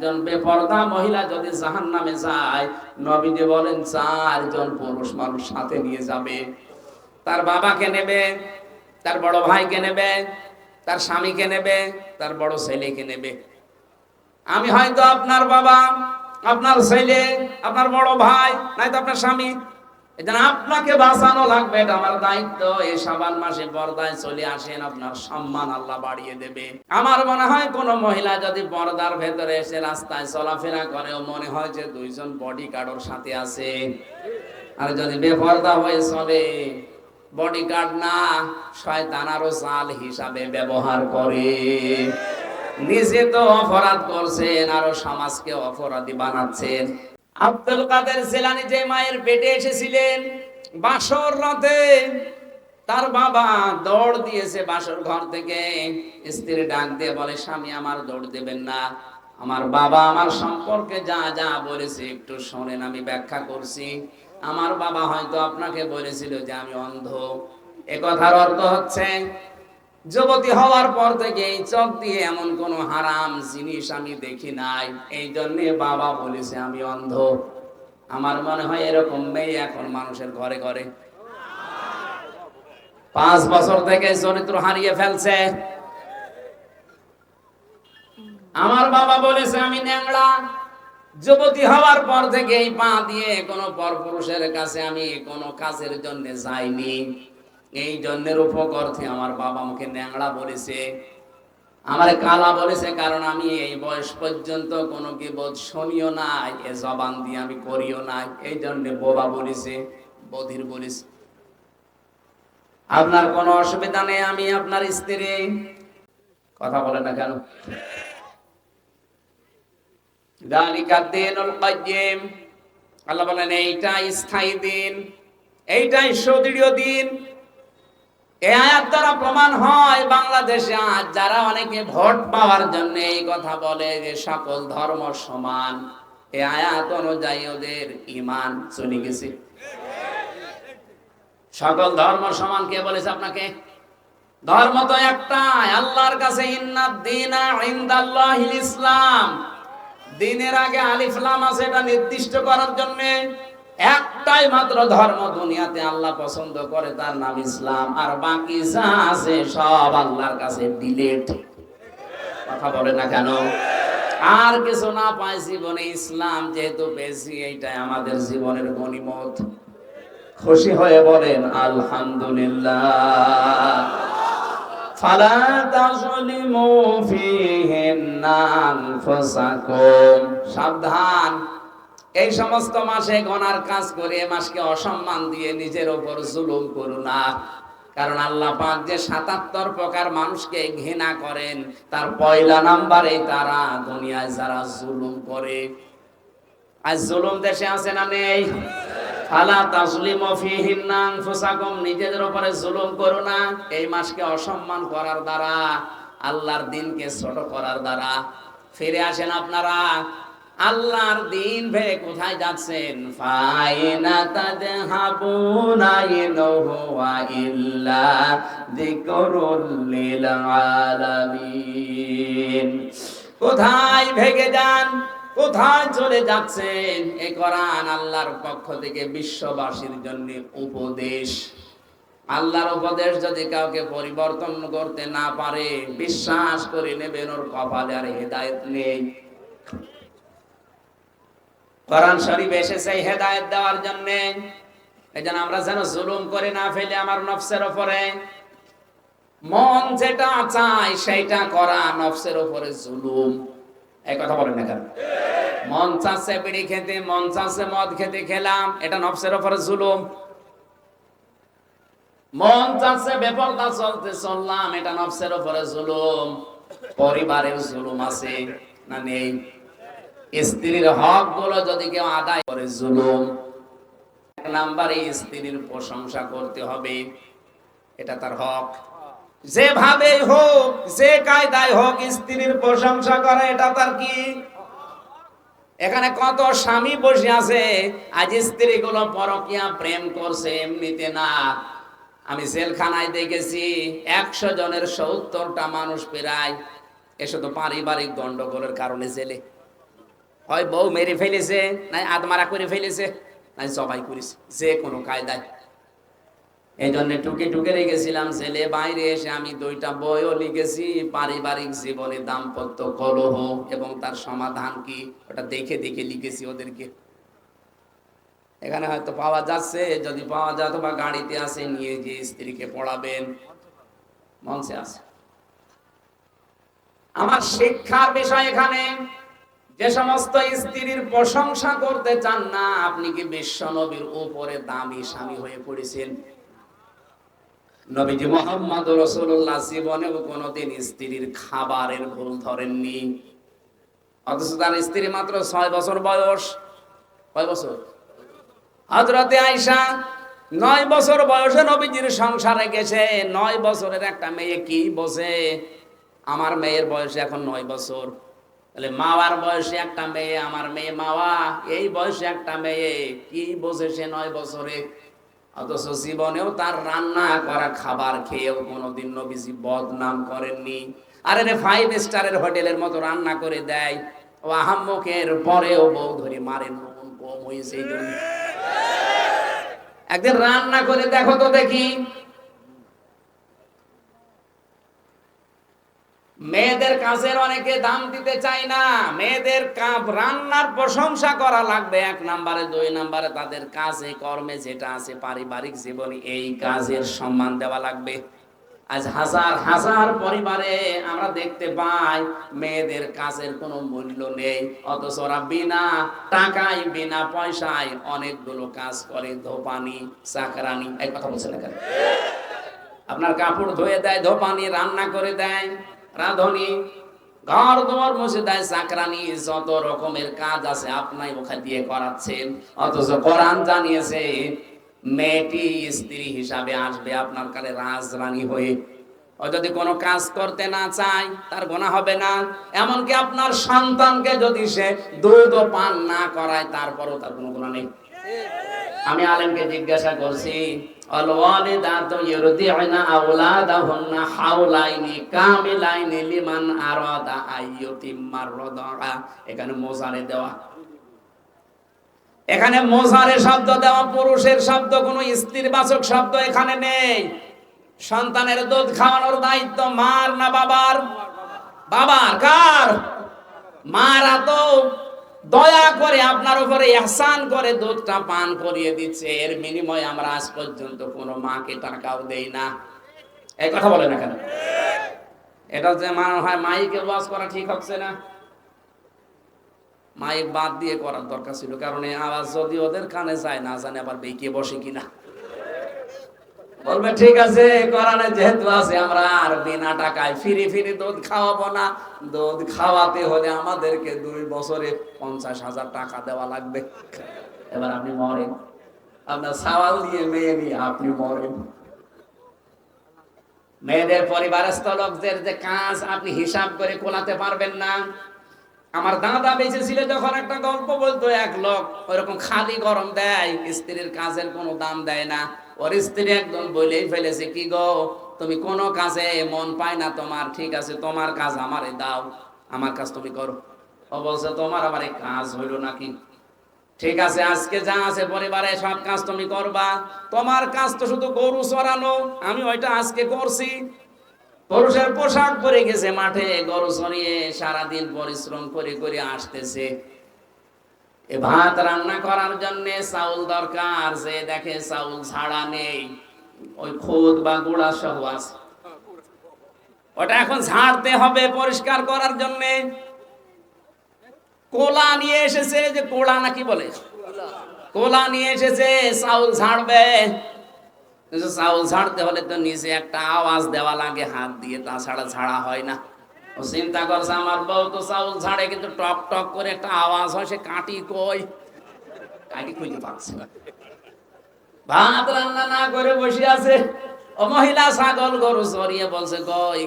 একজন বেপরদা মহিলা যদি জাহান নামে যায়, নবীজি বলেন, চারজন পুরুষ মানুষ সাথে নিয়ে যাবে। তার বাবাকে নেবে, তার বড় ভাইকে নেবে, তার স্বামীকে নেবে, তার বড় ছেলেকে নেবে। আমি হয়তো আপনার বাবা, আপনার ছেলে, আপনার বড় ভাই, নয়তো আপনার স্বামী আপনাকে বাঁচানো লাগবে, এটা আমার দায়িত্ব। এই সাবান মাসে পর্দায় চলে আসেন, আপনার সম্মান আল্লাহ বাড়িয়ে দেবে। আমার মনে হয় কোন মহিলা যদি পর্দার ভেতরে এসে রাস্তায় চলাফেরা করে মনে হয় যে দুইজন বডি গার্ডের সাথে আছে। আর যদি বেপর্দা হয়ে চলে বডি গার্ড না, শয়তান আরও চাল হিসাবে ব্যবহার করে। নিজে তো অপরাধ করছেন, আরও সমাজকে অপরাধী বানাচ্ছেন। আব্দুল কাদের জেলানি যে মায়ের পেটে এসেছিলেন, বাসর রাতে তার বাবা দৌড় দিয়েছে বাসর ঘর থেকে। স্ত্রী ডাক দিয়ে বলে, স্বামী, আমার দৌড় দেবেন না। আমার বাবা আমার সম্পর্কে যা যা বলেছে একটু শোনেন, আমি ব্যাখ্যা করছি। আমার বাবা হয়তো আপনাকে বলেছিল যে আমি অন্ধ। এ কথার অর্থ হচ্ছে যুবতী হওয়ার পর থেকে এই চোখ দিয়ে এমন কোন হারাম জিনিস আমি দেখি নাই। এই জন্যে বাবা বলেছে, আমি অন্ধ। আমার মনে হয় এরকম মেয়ে এখন মানুষের ঘরে ঘরে। পাঁচ বছর থেকে চরিত্র হারিয়ে ফেলছে। আমার বাবা বলেছে, আমি ন্যাংড়া। যুবতী হওয়ার পর থেকে এই পা দিয়ে কোনো পরপুরুষের কাছে আমি কোনো কাজের জন্য যাইনি। এই জন্যের উপকর্থে আমার বাবা আমাকে ন্যাংড়া বলেছে। আমার কালা বলেছে কারণ আমি এই বয়স পর্যন্ত কোনো কি বোধ শুনিও নাই, এ জবান দিয়ে আমি করিও নাই। এই জন্য বোবা বলেছে, বধির বলেছে। আপনার কোনো অসুবিধা নেই, আমি আপনার স্ত্রী। কথা বলে না কেন? আল্লাহ বলেন, এইটাই স্থায়ী দিন, এইটাই সুদৃঢ় দিন। এই আয়াত দ্বারা প্রমাণ হয় বাংলাদেশে আজ যারা অনেকে ভোট পাওয়ার জন্য এই কথা বলে যে সকল ধর্ম সমান আয়াত অনুযায়ী ওদের ইমান চলে গেছে। সকল ধর্ম সমান কে বলেছে আপনাকে? ধর্ম তো একটাই, আল্লাহর কাছে ইসলাম। দিনের আগে আলিফলাম আছে এটা নির্দিষ্ট করার জন্য। একটাই মাত্র ধর্ম দুনিয়াতে আল্লাহ পছন্দ করে তার নাম ইসলাম। আর বাকি যা আছে সব আল্লাহর কাছে ডিলেট কথা বলে না কেন? আর কিছু না পাই জীবনে ইসলাম যেহেতু বেশি এইটাই আমাদের জীবনের গণিমত। খুশি হয়ে বলেন, আলহামদুলিল্লাহ। ফালা সাবধান। এই সমস্ত মাসে গনার কাজ করে মাসকে অসম্মান দিয়ে নিজের ওপর জুলুম করো না। কারণ আল্লাহ পাক যে সাতাত্তর প্রকার মানুষকে ঘৃণা করেন, তার পয়লা নাম্বারে তারা দুনিয়ায় যারা জুলুম করে। আজ জুলুম দেশে আছে না নেই? ফালা তাজলিমু ফিহিন্না আনফুসাকুম, নিজেদের উপরে জুলুম করো না। এই মাসকে অসম্মান করার দ্বারা, আল্লাহর দিনকে ছোট করার দ্বারা। ফিরে আসেন আপনারা আল্লাহর দিন ভেবে কোথায় যাচ্ছেন? ফাইনা তাদহাবুনা ইনহুয়া ইল্লা যিকরুল লিল আলামিন। কোথায় ভেগে যান? কোথায় চলে যাচ্ছেন? এ কোরআন আল্লাহর পক্ষ থেকে বিশ্ববাসীর জন্য উপদেশ। আল্লাহর উপদেশ যদি কাউকে পরিবর্তন করতে না পারে, বিশ্বাস করে নেবেন ওর কপালে আর হেদায়েত নেই। কোরআন শরীফ এসেছে হেদায়েত দেওয়ার জন্য। এই জন্য আমরা যেন জুলুম করে না ফেলে আমার নফসের উপরে মন যেটা চায় সেইটা করা নফসের উপরে জুলুম। এই কথা বলেন না কেন? মন চাচ্ছে বিড়ি খেতে, মন চাচ্ছে মদ খেতে খেলাম, এটা নফসের উপরে জুলুম। মন চাচ্ছে বেপরদা চলতে চললাম, এটা নফসের উপরে জুলুম। পরিবারের জুলুম আছে, না নেই? স্ত্রীর হকগুলো যদি কেউ আদায় করে, জুলুম। এক নাম্বারে স্ত্রীর প্রশংসা করতে হবে, এটা তার হক। যেভাবে হোক, যে কায়দায় হোক স্ত্রীর প্রশংসা করা, এটা তার কি? এখানে কত স্বামী বসে আছে, আজ স্ত্রী গুলো পরকিয়া প্রেম করছে, এমনিতে না। আমি জেলখানায় দেখেছি, একশো জনের সত্তরটা মানুষ প্রায়, এ শুধু পারিবারিক গন্ডগোলের কারণে জেলে। হয় বউ মেরে ফেলেছে, নাই আদমারা করে ফেলেছে, নাই সবাই করেছে, যে কোনো কায়দায়। এই জন্য টুকে টুকে রেখেছিলাম, ছেলে, বাইরে এসে আমি দুইটা বইও লিখেছি, পারিবারিক জীবনে দাম্পত্য কলহ এবং তার সমাধান কি? ওটা দেখে দেখে লিখেছি ওদেরকে। এখানে হয়তো পাওয়া যাচ্ছে, যদি পাওয়া যায় বা গাড়িতে আসে নিয়ে যে স্ত্রীকে পড়াবেন। মঞ্চে আছে। আমার শিক্ষার বিষয় এখানে যে সমস্ত স্ত্রীর প্রশংসা করতে চান না, আপনি কি বিশ্ব নবীর উপরে দামি স্বামী হয়ে পড়েছেন? নবীজি মোহাম্মদ রসুল্লাহ জীবনেও কোনোদিন স্ত্রীর খাবারের ভুল ধরেননি। অথচ তার স্ত্রী মাত্র ছয় বছর বয়স। কয় বছর? হজরতে আয়সা নয় বছর বয়সে নবীজির সংসারে গেছে। নয় বছরের একটা মেয়ে কি বসে আমার মেয়ের বয়স এখন নয় বছর। তাহলে মাওয়ার বয়সে একটা মেয়ে, আমার মেয়ে মাওয়া, এই বয়সে একটা মেয়ে, কি বসে সে নয় বছরে? অথচ জীবনেও তার রান্না করা খাবার খেয়েও কোনোদিন নবীজি বদনাম করেননি। আরে রে ফাইভ স্টারের হোটেলের মতো রান্না করে দেয়। ও আহাম্মকের পরেও বউ ধরে মারেন নুন কম হয়েছে একদিন রান্না করে দেখো তো দেখি মেয়েদের কাজের অনেকে দাম দিতে চায় না। মেয়েদের কাপ রান্নার প্রশংসা করা লাগবে এক নাম্বারে, দুই নাম্বারে। তাদের কাজে, কর্মে যেটা আছে, পারিবারিক জীবনে এই কাজের সম্মান দেওয়া লাগবে। আজ হাজার হাজার পরিবারে আমরা দেখতে পাই মেয়েদের কাজের কোনো মূল্য নেই। অথচ ওরা বিনা টাকায়, বিনা পয়সায় অনেকগুলো কাজ করে। ধোপানি, চাকরানি, এই কথা বলছেন এখানে আপনার কাপড় ধুয়ে দেয়, ধোপানি রান্না করে দেয়। রাঁধুনি, ঘর দোয়ার মুছে দেয় চাকরানি, যত রকমের কাজ আছে আপনাই ওখানে দিয়ে করাচ্ছেন। অথচ কোরআন জানিয়েছে, মেয়েটি স্ত্রী হিসাবে আসবে আপনার কাছে রাজরানী হয়ে। ও যদি কোনো কাজ করতে না চায়, তার গোনা হবে না। এমনকি আপনার সন্তানকে যদি সে দুধ পান না করায়, তারপরও তার কোনো গুণা নেই। আমি আলেমকে জিজ্ঞাসা করছি হাওলাইনি কামিলাইনি লিমান আরাদা আইয়ুতিম্মার রাদা এখানে মোজারে দেওয়া। এখানে মোজারে শব্দ দেওয়া, পুরুষের শব্দ, কোনো স্ত্রীর বাচক শব্দ এখানে নেই। সন্তানের দুধ খাওয়ানোর দায়িত্ব মার না বাবার? বাবার, কার? মারা তো দয়া করে আপনার উপরে এহসান করে দুধটা পান করিয়ে দিচ্ছে। এর বিনিময়ে আমরা আজ পর্যন্ত কোনো মাকে টাকাও দেই না। এই কথা বলে না কেন? এটা যে মনে হয়, মাইকে ওয়াজ করা ঠিক হচ্ছে না। মাইক বাদ দিয়ে করার দরকার ছিল, কারণ এই আওয়াজ যদি ওদের কানে যায়, না জানে আবার বেঁকে বসে কিনা। বলবে, ঠিক আছে, কোরআনে যেহেতু আছে, আমরা আর বিনা টাকায় ফিরি ফিরি দুধ খাওয়াবো না। দুধ খাওয়াতে হলে আমাদেরকে দুই বছরে পঞ্চাশ হাজার টাকা দেওয়া লাগবে। এবার আপনি মরেন। আপনার সাওয়াল দিয়ে মেয়ে নিয়ে আপনি মরেন। মেয়েদের পরিবারস্থ লোকদের যে কাজ আপনি হিসাব করে কোলাতে পারবেন না। আমার দাদা বেঁচে ছিল যখন একটা গল্প বলতো, এক লোক ওরকম খালি গরম দেয়, স্ত্রীর কাজের কোনো দাম দেয় না। ওর স্ত্রী একদম বলেই ফেলেছে, কি গো? তুমি কোনো কাজে মন পায় না তোমার, ঠিক আছে, তোমার কাজ আমারে দাও, আমার কাজ তুমি করো। ও বলছে, তোমার আবার এই কাজ হইল নাকি? ঠিক আছে, আজকে যা আছে পরিবারে সব কাজ তুমি করবা, তোমার কাজ তো শুধু গরু চড়ানো, আমি ওইটা আজকে করছি। পুরুষের পোশাক পরে গেছে মাঠে, গরু চড়িয়ে সারাদিন পরিশ্রম করে করে আসতেছে। ভাত রান্না করার জন্য চাউল দরকার, যে দেখে চাউল ছাড়া নেই। ওই খোদ বা গুড়া সহ আছে। ওটা এখন ঝাড়তে হবে পরিষ্কার করার জন্য। কোলা নিয়ে এসেছে যে কোলা নাকি বলে? কোলা নিয়ে এসেছে, চাউল ঝাড়বে। চাউল ঝাড়তে হলে তো নিচে একটা আওয়াজ দেওয়া লাগে, হাত দিয়ে, তাছাড়া ঝাড়া হয় না। ও চিন্তা করছে আমার বউ তো চাউল ঝাড়ে, কিন্তু টক টক করে একটা আওয়াজ হয়, সে কাটি কই? কাটি খুঁজে পাচ্ছে না। ভাত রান্না না করে বসে আছে। ও মহিলা ছাগল গরু বলছে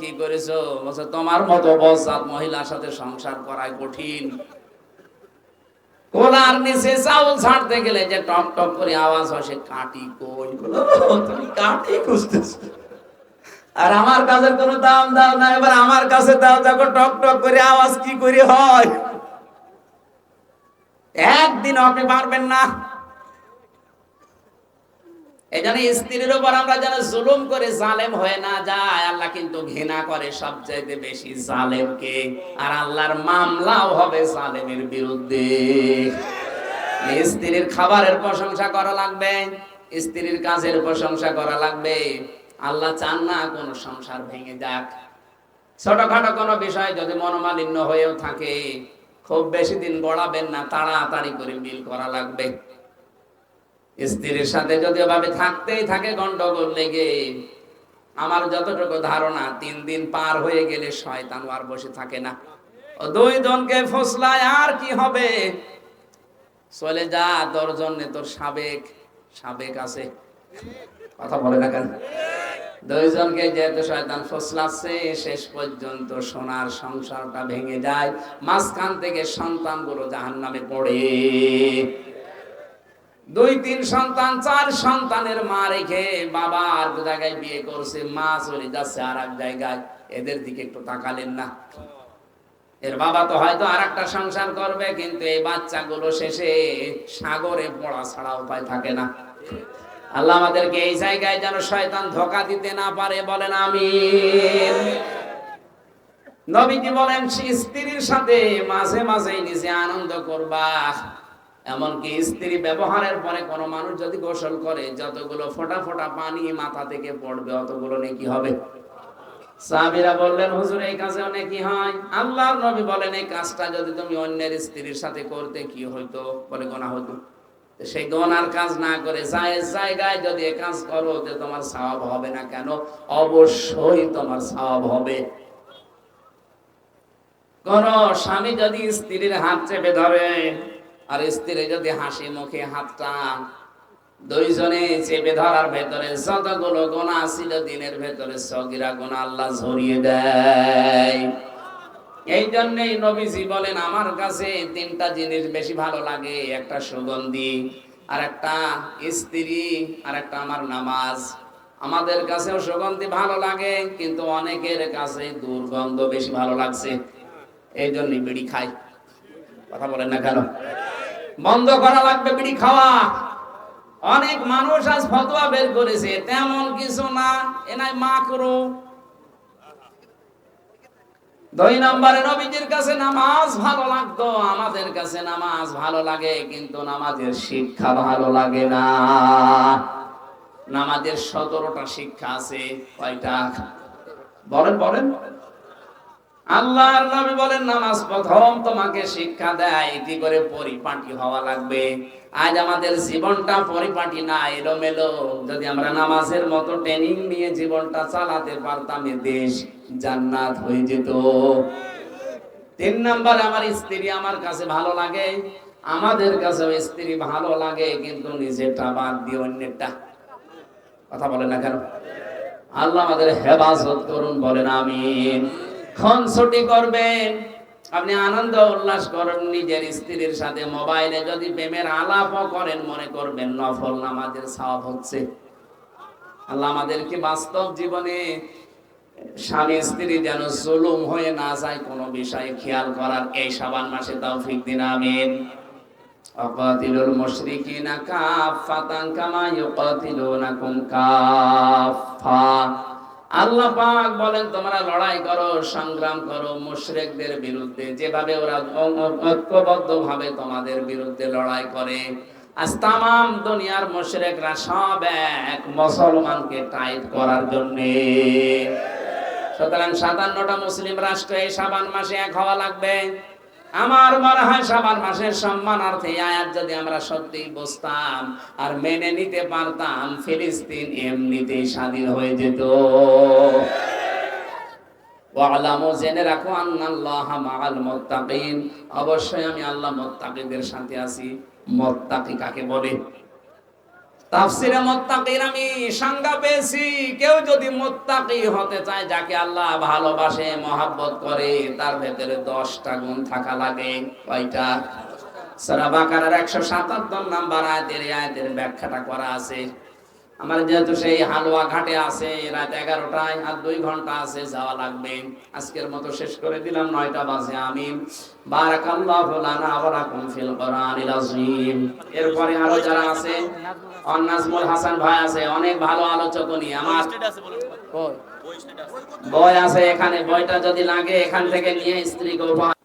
কি করেছ? বলছে, তোমার মতো বসাত মহিলার সাথে সংসার করাই কঠিন। কোলার নিচে চাউল ছাড়তে গেলে যে টক করে আওয়াজ হয়, সে কাটি কই? কাটি খুঁজতেছো। আর আমার কাছের কোনো দাম দাও না, এবার আমার কাছে দাও, দেখো টক টক করে আওয়াজ কি করে হয়। একদিন আপনি পারবেন না। এই জন্য স্ত্রীর উপর আমরা যেন জুলুম করে জালেম হয়ে না যায়, আল্লাহ কিন্তু ঘৃণা করে সবচাইতে বেশি জালেমকে। আর আল্লাহর মামলাও হবে জালেমের বিরুদ্ধে। স্ত্রীর খাবারের প্রশংসা করা লাগবে, স্ত্রীর কাজের প্রশংসা করা লাগবে। আল্লাহ চান না কোন সংসার ভেঙে যাক। ছোটখাটো কোনো বিষয় যদি মনোমালিন্য হয়েও থাকে, খুব বেশি দিন গড়াবেন না, তাড়াতাড়ি করে মিল করা লাগবে। স্ত্রীর সাথে যদি ওভাবে থাকতেই থাকে, গন্ডগোল লেগে, আমার যতটুকু ধারণা, তিন দিন পার হয়ে গেলে শয়তান আর বসে থাকে না। ও দুই জনকে ফসলায় আর কি হবে? চলে যা তোর জন্য তোর সাবেক সাবেক আছে। কথা বলে না কেন? দুইজনকে যেহেতু শয়তান ফসলাচ্ছে, শেষ পর্যন্ত সোনার সংসারটা ভেঙে যায়, মাঝখান থেকে সন্তানগুলো জাহান নামে পড়ে। দুই, তিন সন্তান, চার সন্তানের মা রেখে বাবা আর জায়গায় বিয়ে করছে, মা চলে যাচ্ছে আর এক জায়গায়। এদের দিকে একটু তাকালেন না। এর বাবা তো হয়তো আর একটা সংসার করবে, কিন্তু এই বাচ্চাগুলো শেষে সাগরে পড়া ছাড়া উপায় থাকে না। আল্লাহ আমাদেরকে এই জায়গায় যেন শয়তান ধোকা দিতে না পারে বলেন আমি নবীজি বলেন স্ত্রীর সাথে মাঝে মাঝে নিজে আনন্দ করবা। এমনকি স্ত্রী ব্যবহারের পরে কোন মানুষ যদি গোসল করে, যতগুলো ফোটা ফোটা পানি মাথা থেকে পড়বে, অতগুলো নাকি হবে। সাহাবীরা বললেন, হুজুর, এই কাজে অনেক কি হয়? আল্লাহর নবী বলেন, এই কাজটা যদি তুমি অন্যের স্ত্রীর সাথে করতে, কি হইতো? বলে গোনা হইতো। সেই গোনার কাজ না করে, জায়েজ জায়গায় যদি এ কাজ করো যে তোমার সওয়াব হবে না কেন? অবশ্যই তোমার সওয়াব হবে। কোন স্বামী যদি স্ত্রীর হাত চেপে ধরে, আর স্ত্রী যদি হাসি মুখে হাতটা দুইজনে চেপে ধরার ভেতরে যতগুলো গোনা ছিল, দিনের ভেতরে সগিরা গোনা আল্লাহ ঝরিয়ে দেয়। এই জন্যই নবীজি বলেন, আমার কাছে তিনটা জিনিস বেশি ভালো লাগে, একটা সুগন্ধি আর একটা স্ত্রী আর একটা আমার নামাজ। আমাদের কাছেও সুগন্ধি ভালো লাগে, কিন্তু অনেকের কাছে দুর্গন্ধ বেশি ভালো লাগছে। এই জন্যই বিড়ি খাই। কথা বলেন না কেন? বন্ধ করা লাগবে বিড়ি খাওয়া। অনেক মানুষ আজ ফতোয়া বের করেছে, তেমন কিছু না এনাই মাকরু দুই নম্বরে নবীজির কাছে নামাজ ভালো লাগতো, আমাদের কাছে নামাজ ভালো লাগে, কিন্তু নামাজের শিক্ষা ভালো লাগে না। নামাজের সতেরোটা শিক্ষা আছে, কয়টা? বলেন বলেন। আল্লাহর নবী বলেন, নামাজ প্রথম তোমাকে শিক্ষা দেয়, কি করে পরিপাটি হওয়া লাগবে? আজ আমাদের জীবনটা পরিপাটি না এলোমেলো যদি আমরা নামাজের মতো ট্রেনিং নিয়ে জীবনটা চালাতে পারতাম, এ দেশ জান্নাত হয়ে যেত। তিন নাম্বার, আমার স্ত্রী আমার কাছে ভালো লাগে। আমাদের কাছে স্ত্রী ভালো লাগে, কিন্তু নিজেরটা বাদ দিয়ে অন্যেরটা। কথা বলে না কেন? আল্লাহ আমাদের হেফাজত করুন, বলেন আমিন। ছুটি করবেন। আপনি আনন্দ উল্লাস করেন, নিজের স্ত্রীর সাথে মোবাইলে যদি প্রেমের আলাপও করেন, মনে করবেন নফল নামাজের সওয়াব হচ্ছে। আল্লাহ আমাদেরকে বাস্তব জীবনে স্বামী স্ত্রী যেন সুলুম হয়ে না যায়, কোনো বিষয়ে খেয়াল করার এই সাবান মাসে তৌফিক দিন, আমিন। অকাতিলুল মুশরিকিনা কাফাতান কামা ইউকাতিলুনাকুম কাফা আল্লাহ পাক বলেন, তোমরা লড়াই করো, সংগ্রাম করো, মুশরিকদের বিরুদ্ধে, যেভাবে ওরা ঐক্যবদ্ধ ভাবে তোমাদের বিরুদ্ধে লড়াই করে। আজ তাম দুনিয়ার মুশরিকরা সব এক মুসলমানকে টাইট করার জন্য। সুতরাং সাতান্নটা মুসলিম রাষ্ট্র এই সাবান মাসে এক হওয়া লাগবে। আমার মনে হয় সবার মাসের সম্মানার্থে আয়াত যদি আমরা সত্যি বসতাম আর মেনে নিতে পারতাম, ফিলিস্তিন এমনিতেই স্বাধীন হয়ে যেত। জেনে রাখো, আন্নাল্লাহ অবশ্যই আমি আল্লাহ মুত্তাকিদের সাথে আছি। মুত্তাকি কাকে বলে? তাফসিরে মুত্তাকির আমি সংজ্ঞা পেয়েছি। কেউ যদি মুত্তাকি হতে চায়, যাকে আল্লাহ ভালোবাসে, মহাব্বত করে, তার ভেতরে দশটা গুণ থাকা লাগে। কয়টা? সূরা বাকারার 177 নাম্বার আয়াতের আয়তের আয়াতের ব্যাখ্যাটা করা আছে। আমার যেহেতু সেই হালুয়া ঘাটে আছে রাত এগারোটায় আর দুই ঘণ্টা আছে যাওয়া লাগবে। আজকের মতো শেষ করে দিলাম নয়টা বাজে আমি। ফিল কোরআনিল আযীম। এরপরে আরও যারা আছে অন্নাজমুল হাসান ভাই আছে অনেক ভালো আলোচক উনি আমার বই আছে এখানে বইটা যদি লাগে এখান থেকে নিয়ে স্ত্রীকে উপহার